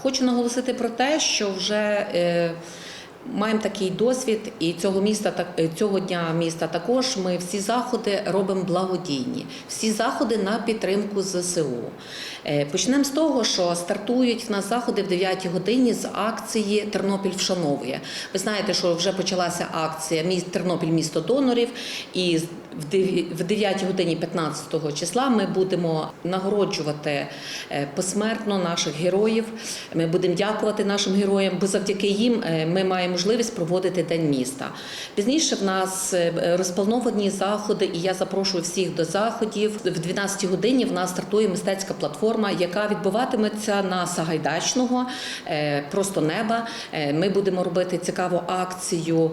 Хочу наголосити про те, що вже е, маємо такий досвід, і цього міста е, цього дня міста також ми всі заходи робимо благодійні, всі заходи на підтримку ЗСУ. Е, Почнемо з того, що стартують в нас заходи в 9 годині з акції Тернопіль вшановує. Ви знаєте, що вже почалася акція «Міс- Тернопіль місто донорів, і в деві- 9 годині 15 числа ми будемо нагороджувати е, посмертно наших героїв. Ми будемо дякувати нашим героям, бо завдяки їм е, ми маємо можливість проводити День міста. Пізніше в нас е, розплановані заходи, і я запрошую всіх до заходів. В 12 годині в нас стартує мистецька платформа, яка відбуватиметься на Сагайдачного, просто неба. Ми будемо робити цікаву акцію.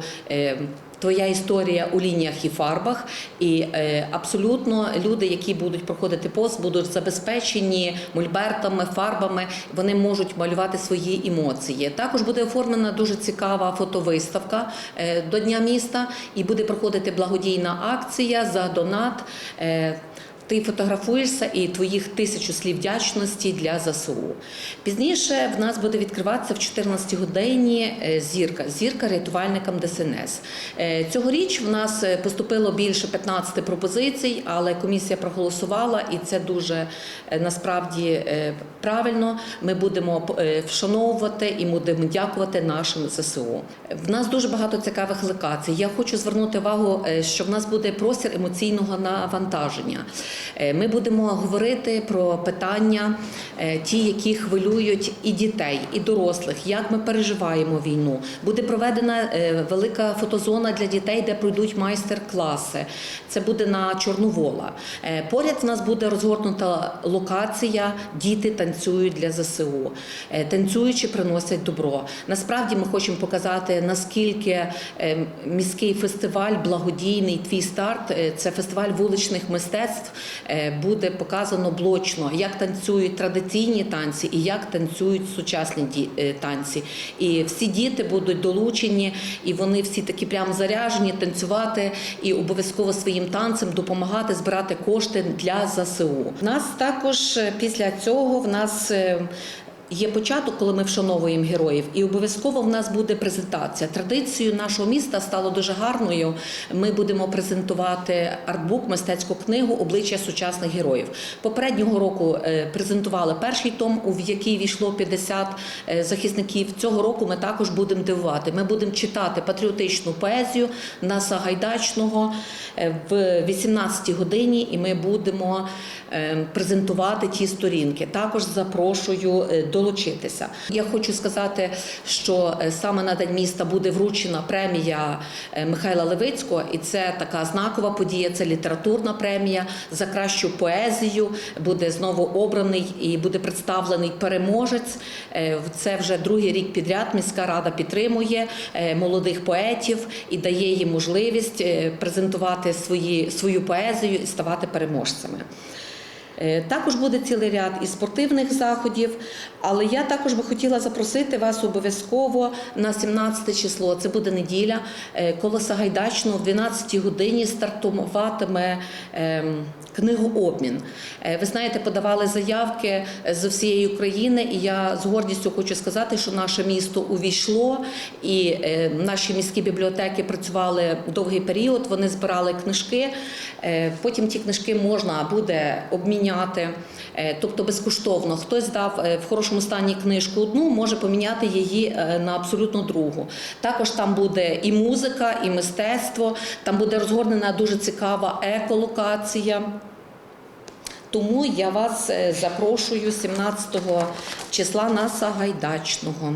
Е, Твоя історія у лініях і фарбах, і е, абсолютно люди, які будуть проходити пост, будуть забезпечені мольбертами, фарбами. Вони можуть малювати свої емоції. Також буде оформлена дуже цікава фотовиставка е, до Дня міста, і буде проходити благодійна акція за донат. Ти фотографуєшся і твоїх тисячу слів вдячності для ЗСУ. Пізніше в нас буде відкриватися в 14 годині е, зірка, зірка рятувальникам ДСНС. Е, Цьогоріч в нас е, поступило більше 15 пропозицій, але комісія проголосувала, і це дуже насправді правильно. Ми будемо вшановувати і будемо дякувати нашим ЗСУ. В нас дуже багато цікавих локацій. Я хочу звернути увагу, що в нас буде простір емоційного навантаження. Е, Ми будемо говорити про питання, е, ті, які хвилюють і дітей, і дорослих, як ми переживаємо війну. Буде проведена е, велика фотозона для дітей, де пройдуть майстер-класи. Це буде на Чорновола. Поряд в нас буде розгорнута локація Діти танцюють для ЗСУ. Танцюючи приносять добро. Насправді ми хочемо показати, наскільки міський фестиваль благодійний твій старт. Це фестиваль вуличних мистецтв. Е, Буде показано блочно, як танцюють традиційні танці і як танцюють сучасні е, танці. І всі діти будуть долучені, і вони всі такі прям заряжені танцювати і обов'язково своїм танцем допомагати збирати кошти для ЗСУ. У нас також е, після цього в нас. Є початок, коли ми вшановуємо героїв, і обов'язково в нас буде презентація. Традицією нашого міста стало дуже гарною. Ми будемо презентувати артбук, мистецьку книгу обличчя сучасних героїв. Попереднього року е, презентували перший том, у який війшло 50 е, захисників. Цього року ми також будемо дивувати. Ми будемо читати патріотичну поезію на Сагайдачного е, в 18 годині, і ми будемо презентувати ті сторінки. Також запрошую е, долучитися. Я хочу сказати, що е, саме на день міста буде вручена премія е, Михайла Левицького, і це така знакова подія. Це літературна премія за кращу поезію. Буде знову обраний і буде представлений переможець. Е, Це вже другий рік підряд. Міська рада підтримує молодих поетів і дає їм можливість презентувати свої, свою поезію і ставати переможцями. Е, Також буде цілий ряд і спортивних заходів, але я також би хотіла запросити вас обов'язково на 17 число. Це буде неділя. е, Коло Сагайдачного в 12 годині стартуватиме ем, книгообмін. Е, Ви знаєте, подавали заявки з всієї України, і я з гордістю хочу сказати, що наше місто увійшло, і е, наші міські бібліотеки працювали довгий період. Вони збирали книжки. Е, Потім ті книжки можна буде обміняти, е, тобто безкоштовно. Хтось дав е, в хорошому стані книжку одну, може поміняти її е, на абсолютно другу. Також там буде і музика, і мистецтво. Там буде розгорнена дуже цікава еколокація. Тому я вас е, запрошую 17 числа на Сагайдачного.